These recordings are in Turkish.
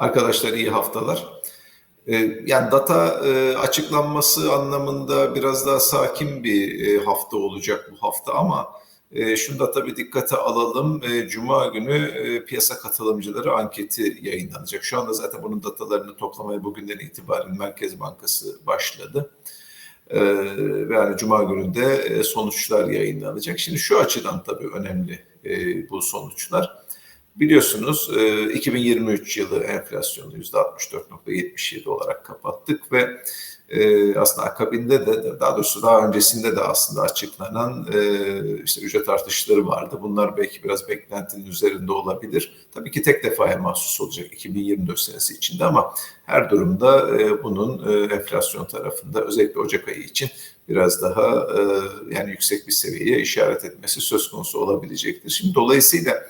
Arkadaşlar iyi haftalar. Ee, yani data e, açıklanması anlamında biraz daha sakin bir e, hafta olacak bu hafta ama e, şunu da tabii dikkate alalım. Cuma günü piyasa katılımcıları anketi yayınlanacak. Şu anda zaten bunun datalarını toplamaya bugünden itibaren Merkez Bankası başladı. Yani Cuma gününde sonuçlar yayınlanacak. Şimdi şu açıdan tabii önemli bu sonuçlar. Biliyorsunuz 2023 e, yılı enflasyonu %64.77 olarak kapattık ve e, aslında akabinde de daha doğrusu daha öncesinde de aslında açıklanan e, işte ücret artışları vardı. Bunlar belki biraz beklentinin üzerinde olabilir. Tabii ki tek defaya mahsus olacak 2024 senesi içinde ama her durumda bunun enflasyon tarafında özellikle Ocak ayı için biraz daha yani yüksek bir seviyeye işaret etmesi söz konusu olabilecektir. Şimdi dolayısıyla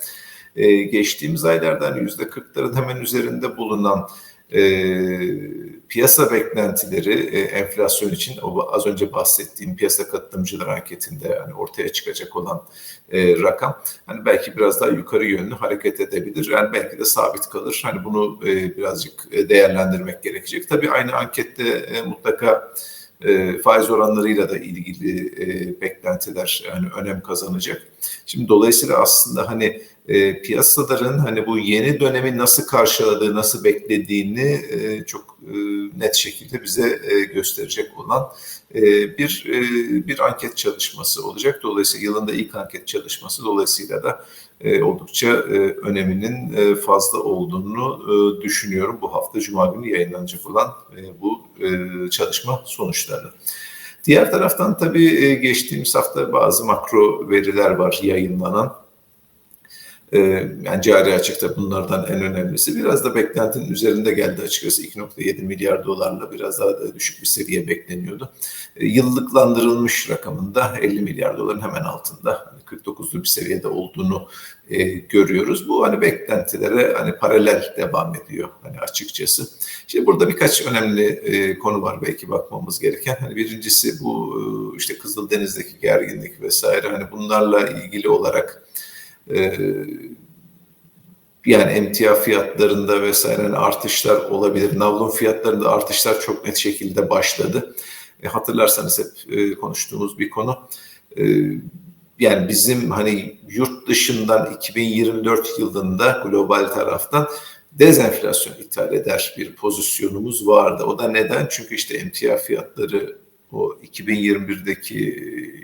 e, geçtiğimiz aylardan yüzde kırkların hemen üzerinde bulunan e, piyasa beklentileri e, enflasyon için o az önce bahsettiğim piyasa katılımcılar anketinde yani ortaya çıkacak olan e, rakam hani belki biraz daha yukarı yönlü hareket edebilir. Yani belki de sabit kalır. Hani bunu e, birazcık e, değerlendirmek gerekecek. Tabii aynı ankette e, mutlaka e, faiz oranlarıyla da ilgili e, beklentiler yani önem kazanacak. Şimdi dolayısıyla aslında hani e, piyasaların hani bu yeni dönemi nasıl karşıladığı, nasıl beklediğini e, çok e, net şekilde bize e, gösterecek olan e, bir e, bir anket çalışması olacak. Dolayısıyla yılında ilk anket çalışması dolayısıyla da e, oldukça e, öneminin e, fazla olduğunu e, düşünüyorum bu hafta Cuma günü yayınlanacak olan e, bu çalışma sonuçlarını. Diğer taraftan tabii e, geçtiğimiz hafta bazı makro veriler var yayınlanan. Ee, yani cari açıkta bunlardan en önemlisi. Biraz da beklentinin üzerinde geldi açıkçası. 2.7 milyar dolarla biraz daha düşük bir seviye bekleniyordu. Ee, yıllıklandırılmış rakamında 50 milyar doların hemen altında hani 49'lu bir seviyede olduğunu e, görüyoruz. Bu hani beklentilere hani paralel devam ediyor hani açıkçası. Şimdi burada birkaç önemli e, konu var belki bakmamız gereken. Hani birincisi bu e, işte Kızıldeniz'deki gerginlik vesaire hani bunlarla ilgili olarak ee, yani emtia fiyatlarında vesaire artışlar olabilir. Navlun fiyatlarında artışlar çok net şekilde başladı. E, hatırlarsanız hep e, konuştuğumuz bir konu. E, yani bizim hani yurt dışından 2024 yılında global taraftan dezenflasyon ithal eder bir pozisyonumuz vardı. O da neden? Çünkü işte emtia fiyatları o 2021'deki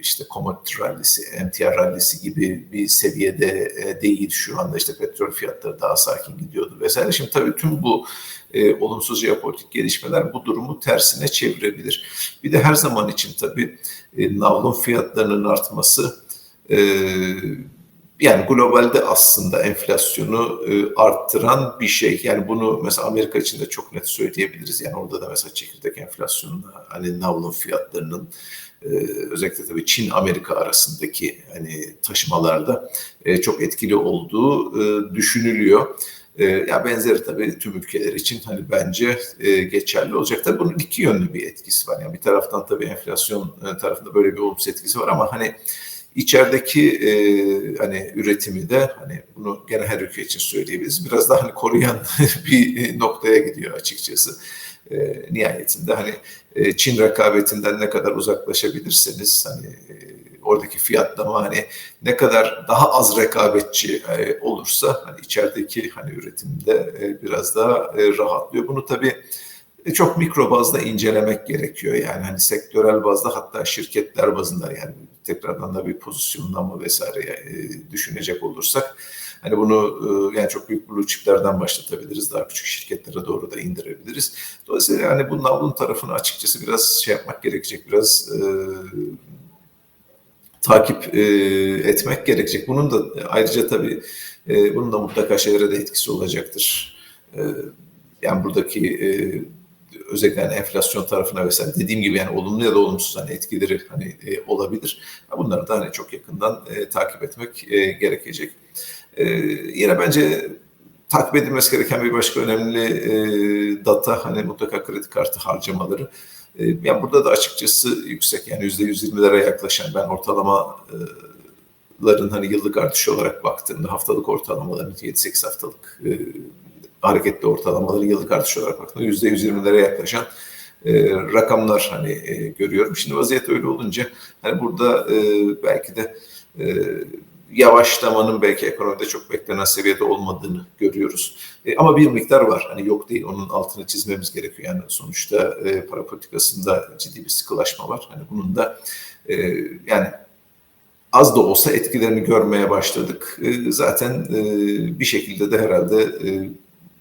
işte commodity rallisi, MTR rallisi gibi bir seviyede e, değil. Şu anda işte petrol fiyatları daha sakin gidiyordu vesaire. Şimdi tabii tüm bu e, olumsuz jeopolitik gelişmeler bu durumu tersine çevirebilir. Bir de her zaman için tabii e, navlun fiyatlarının artması e, yani globalde aslında enflasyonu e, arttıran bir şey. Yani bunu mesela Amerika için de çok net söyleyebiliriz. Yani orada da mesela çekirdek enflasyonunda hani navlun fiyatlarının e, özellikle tabii Çin Amerika arasındaki hani taşımalarda e, çok etkili olduğu düşünülüyor. Ya benzeri tabii tüm ülkeler için hani bence geçerli olacak. Tabii bunun iki yönlü bir etkisi var. Yani bir taraftan tabii enflasyon tarafında böyle bir olumsuz etkisi var ama hani İçerideki e, hani üretimi de hani bunu gene her ülke için söyleyebiliriz. Biraz daha hani koruyan bir noktaya gidiyor açıkçası. E, nihayetinde hani e, Çin rekabetinden ne kadar uzaklaşabilirseniz hani e, oradaki fiyatlama hani ne kadar daha az rekabetçi e, olursa hani içerideki hani üretimde e, biraz daha e, rahatlıyor. Bunu tabii e, çok mikro bazda incelemek gerekiyor. Yani hani sektörel bazda hatta şirketler bazında yani tekrardan da bir pozisyonlama vesaire e, düşünecek olursak hani bunu e, yani çok büyük blue chiplerden başlatabiliriz. Daha küçük şirketlere doğru da indirebiliriz. Dolayısıyla yani bu navlun tarafını açıkçası biraz şey yapmak gerekecek. Biraz takip e, etmek gerekecek. Bunun da ayrıca tabii e, bunun da mutlaka şeylere de etkisi olacaktır. E, yani buradaki e, özellikle yani enflasyon tarafına vesaire dediğim gibi yani olumlu ya da olumsuz hani etkileri hani e, olabilir. Bunları da hani çok yakından e, takip etmek e, gerekecek. E, yine bence takip edilmesi gereken bir başka önemli e, data hani mutlaka kredi kartı harcamaları. E, yani burada da açıkçası yüksek yani yüzde 120'lere yaklaşan ben ortalama e, ların hani yıllık artışı olarak baktığımda haftalık ortalamaların 7-8 haftalık e, hareketli ortalamaları yıllık artış olarak baktığımda yüzde 120'lere yaklaşan e, rakamlar hani e, görüyorum. Şimdi vaziyet öyle olunca hani burada e, belki de e, yavaşlamanın belki ekonomide çok beklenen seviyede olmadığını görüyoruz. E, ama bir miktar var. Hani yok değil. Onun altını çizmemiz gerekiyor. Yani sonuçta e, para politikasında ciddi bir sıkılaşma var. Hani bunun da e, yani az da olsa etkilerini görmeye başladık. E, zaten e, bir şekilde de herhalde e,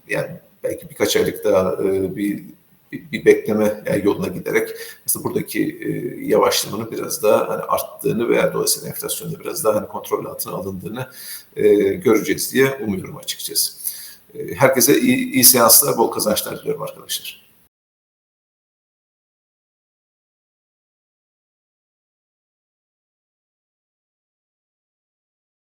yani belki birkaç aylık daha e, bir bir, bekleme yoluna giderek aslında buradaki e, yavaşlamanın biraz daha hani arttığını veya dolayısıyla enflasyonda biraz daha hani kontrol altına alındığını e, göreceğiz diye umuyorum açıkçası. E, herkese iyi, iyi seanslar, bol kazançlar diliyorum arkadaşlar.